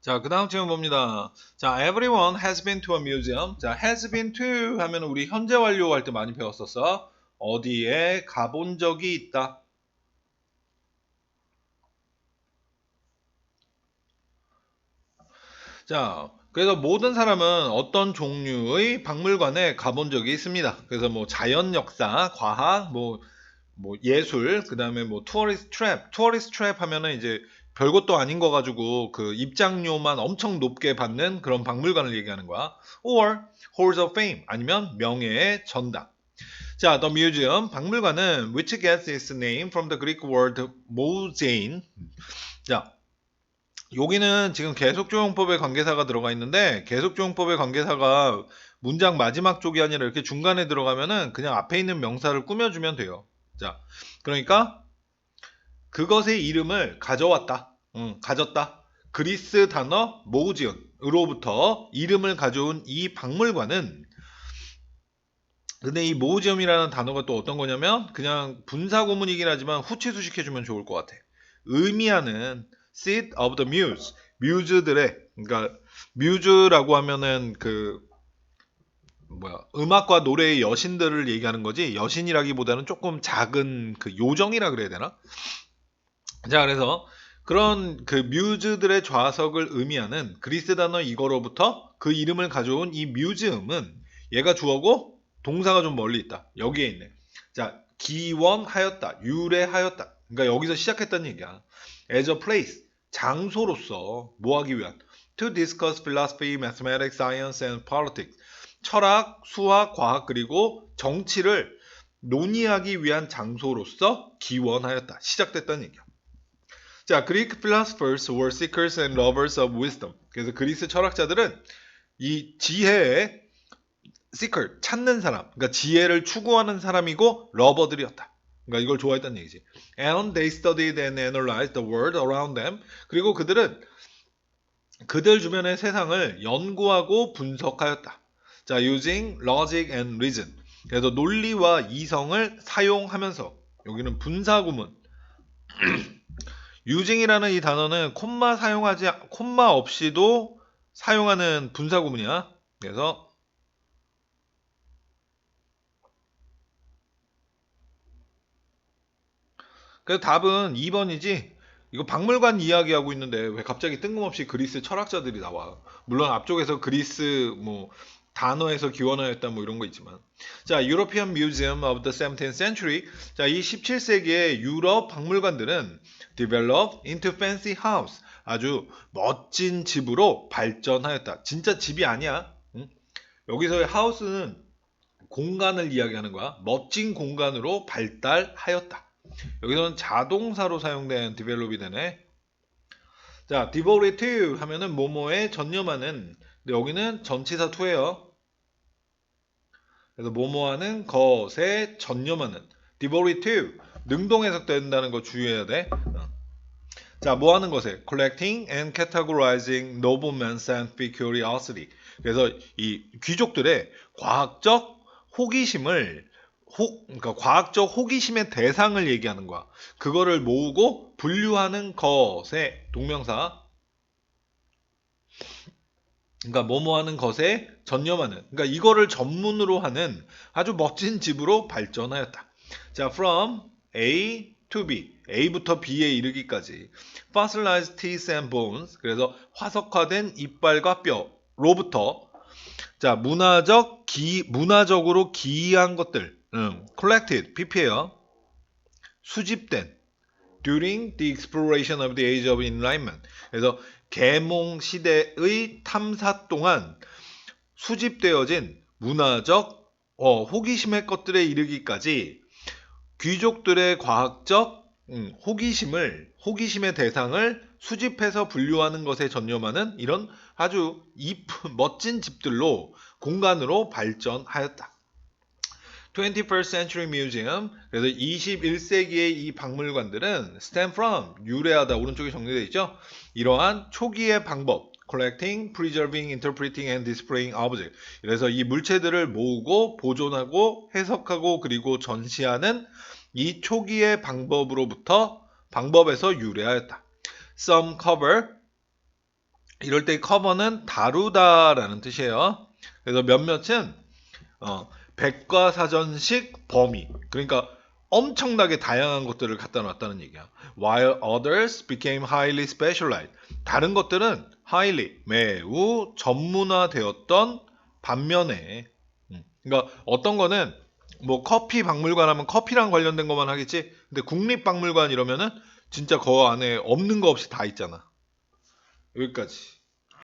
자, 그 다음 질문 봅니다. 자, everyone has been to a museum. 자, has been to 하면 우리 현재 완료 할 때 많이 배웠었어. 어디에 가본 적이 있다. 자, 그래서 모든 사람은 어떤 종류의 박물관에 가본 적이 있습니다. 그래서 뭐 자연 역사, 과학, 뭐, 뭐 예술, 그 다음에 뭐 투어리스트 트랩, 투어리스트 트랩 하면은 이제 별것도 아닌 거 가지고 그 입장료만 엄청 높게 받는 그런 박물관을 얘기하는 거야. or halls of fame 아니면 명예의 전당. 자, the museum 박물관은 which gets its name from the Greek word mosein. 자, 여기는 지금 계속조용법의 관계사가 들어가 있는데 계속조용법의 관계사가 문장 마지막 쪽이 아니라 이렇게 중간에 들어가면은 그냥 앞에 있는 명사를 꾸며주면 돼요. 자, 그러니까 그것의 이름을 가져왔다. 응, 가졌다. 그리스 단어 모우지엄으로부터 이름을 가져온 이 박물관은 근데 이 모우지엄이라는 단어가 또 어떤 거냐면 그냥 분사구문이긴 하지만 후치 수식해주면 좋을 것 같아. 의미하는 seat of the muse, 뮤즈들의 그러니까 뮤즈라고 하면은 그 뭐야 음악과 노래의 여신들을 얘기하는 거지 여신이라기보다는 조금 작은 그 요정이라 그래야 되나? 자 그래서 그런 그 뮤즈들의 좌석을 의미하는 그리스 단어 이거로부터 그 이름을 가져온 이 뮤즈음은 얘가 주어고 동사가 좀 멀리 있다. 여기에 있네. 자 기원하였다 유래하였다. 그러니까 여기서 시작했다는 얘기야. As a place 장소로서 뭐 하기 위한? To discuss philosophy, mathematics, science and politics. 철학, 수학, 과학 그리고 정치를 논의하기 위한 장소로서 기원하였다. 시작됐다는 얘기야. 자, Greek philosophers were seekers and lovers of wisdom. 그래서 그리스 철학자들은 이 지혜의 seeker, 찾는 사람, 그러니까 지혜를 추구하는 사람이고 러버들이었다. 그러니까 이걸 좋아했다는 얘기지. And they studied and analyzed the world around them. 그리고 그들은 그들 주변의 세상을 연구하고 분석하였다. 자, using logic and reason. 그래서 논리와 이성을 사용하면서 여기는 분사구문. Using이라는 이 단어는 콤마 사용하지 콤마 없이도 사용하는 분사 구문이야. 그래서 그래서 답은 2번이지. 이거 박물관 이야기하고 있는데 왜 갑자기 뜬금없이 그리스 철학자들이 나와? 물론 앞쪽에서 그리스 뭐 단어에서 기원하였다 뭐 이런 거 있지만. 자 European Museum of the 17th Century. 자이 17세기의 유럽 박물관들은 developed into fancy house. 아주 멋진 집으로 발전하였다. 진짜 집이 아니야. 응? 여기서의 하우스는 공간을 이야기하는 거야. 멋진 공간으로 발달하였다. 여기서는 자동사로 사용된 develop이 되네. 자 devoted 하면은 뭐뭐에 전념하는. 근데 여기는 전치사 to예요 그래서 뭐뭐하는 것에 전념하는 devoted to 능동 해석된다는 거 주의해야 돼. 어. 자, 뭐 하는 것에 collecting and categorizing noblemen's scientific curiosity. 그래서 이 귀족들의 과학적 호기심을 호, 그러니까 과학적 호기심의 대상을 얘기하는 거야. 그거를 모으고 분류하는 것의 동명사 그러니까 뭐뭐 하는 것에 전념하는 그러니까 이거를 전문으로 하는 아주 멋진 집으로 발전하였다. 자, from A to B, A부터 B에 이르기까지 fossilized teeth and bones 그래서 화석화된 이빨과 뼈로부터 자, 문화적 기 문화적으로 기이한 것들 음, collected PP예요. 수집된 during the exploration of the age of enlightenment. 그래서 계몽 시대의 탐사 동안 수집되어진 문화적 어, 호기심의 것들에 이르기까지 귀족들의 과학적 음, 호기심을 호기심의 대상을 수집해서 분류하는 것에 전념하는 이런 아주 이쁜 멋진 집들로 공간으로 발전하였다. 21st Century Museum 그래서 21세기의 이 박물관들은 stem from 유래하다 오른쪽에 정리되어 있죠. 이러한 초기의 방법 collecting, preserving, interpreting and displaying object. 그래서 이 물체들을 모으고 보존하고 해석하고 그리고 전시하는 이 초기의 방법으로부터 방법에서 유래하였다. Some cover 이럴 때 커버는 다루다라는 뜻이에요. 그래서 몇몇은 어, 백과사전식 범위. 그러니까 엄청나게 다양한 것들을 갖다 놨다는 얘기야. While others became highly specialized. 다른 것들은 highly 매우 전문화되었던 반면에 음, 그러니까 어떤 거는 뭐 커피 박물관 하면 커피랑 관련된 것만 하겠지. 근데 국립 박물관 이러면은 진짜 그 안에 없는 거 없이 다 있잖아. 여기까지.